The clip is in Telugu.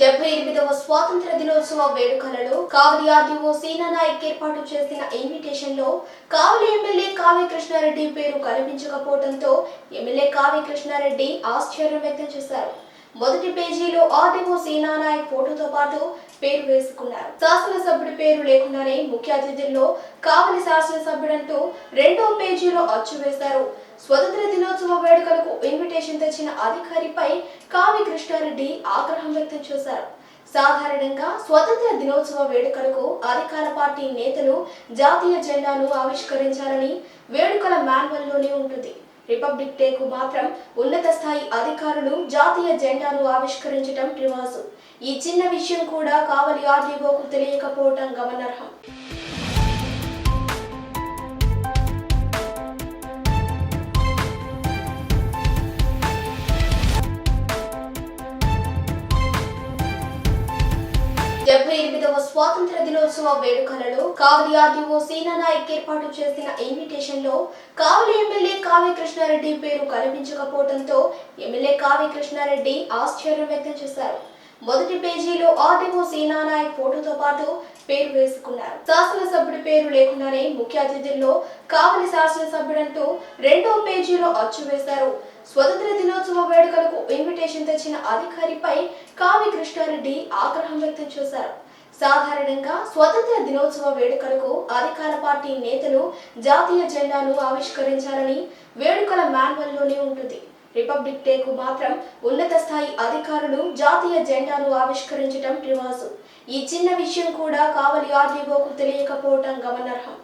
డెబ్బై ఎనిమిదవ స్వాతంత్ర దినోత్సవ వేడుకలలో కావలి ఆర్డీఓ సీనా నాయక్ ఏర్పాటు చేసిన ఇన్విటేషన్లో కావలి ఎమ్మెల్యే కావ్య కృష్ణారెడ్డి పేరు కనిపించకపోవడంతో ఎమ్మెల్యే కావ్య కృష్ణారెడ్డి ఆశ్చర్యం వ్యక్తం చేశారు. మొదటి పేజీలో ఆర్డీఓ సీనా నాయక్ ఫోటోతో పాటు పేరు వేసుకున్నారు. శాసనసభ్యుడి పేరు లేకుండానే ముఖ్య అతిథుల్లో కావలి శాసనసభ్యుడంటూ రెండో పేజీలో అచ్చు వేశారు. స్వతంత్ర దినోత్సవ వేడుకలకు ఇన్విటేషన్ తెచ్చిన అధికారిపై కావి కృష్ణారెడ్డి ఆగ్రహం వ్యక్తం చేశారు. సాధారణంగా స్వతంత్ర దినోత్సవ వేడుకలకు అధికార పార్టీ నేతలు జాతీయ జెండాను ఆవిష్కరించాలని వేడుకల మాన్యువల్లోనే ఉంటుంది. రిపబ్లిక్ డే కు మాత్రం ఉన్నత స్థాయి అధికారులు జాతీయ జెండాను ఆవిష్కరించడం రివాజు. ఈ చిన్న విషయం కూడా కావలి ఆర్డీఓకు తెలియకపోవటం గమనార్హం. స్వాతంత్ర దినోత్సవ వేడుకలలో కావలి ఆర్డీఓ సీనానాయక్ ఏర్పాటు చేసిన ఇన్విటేషన్లో కావలి ఎమ్మెల్యే కావ్య కృష్ణారెడ్డి పేరు కనిపించకపోవడంతో ఎమ్మెల్యే కావ్య కృష్ణారెడ్డి ఆశ్చర్యం వ్యక్తం చేశారు. మొదటి పేజీలో ఆర్డీఓ సీనానాయక్ ఫోటోతో పాటు పేరు వేసుకున్నారు. శాసనసభ్యుడి పేరు లేకుండానే ముఖ్య అతిథుల్లో కావలి శాసనసభ్యుడంటూ రెండో పేజీలో అచ్చు వేశారు. స్వతంత్ర దినోత్సవ వేడుకలకు ఇన్విటేషన్ తెచ్చిన అధికారిపై కావి కృష్ణారెడ్డి ఆగ్రహం వ్యక్తం చేశారు. సాధారణంగా స్వతంత్ర దినోత్సవ వేడుకలకు అధికార పార్టీ నేతలు జాతీయ జెండాను ఆవిష్కరించాలని వేడుకల మాన్యువల్లోనే ఉంటుంది. రిపబ్లిక్ డేకు మాత్రం ఉన్నత స్థాయి అధికారులు జాతీయ జెండాను ఆవిష్కరించడం రివాజు. ఈ చిన్న విషయం కూడా కావలి ఆర్డీఓకు తెలియకపోవటం గమనార్హం.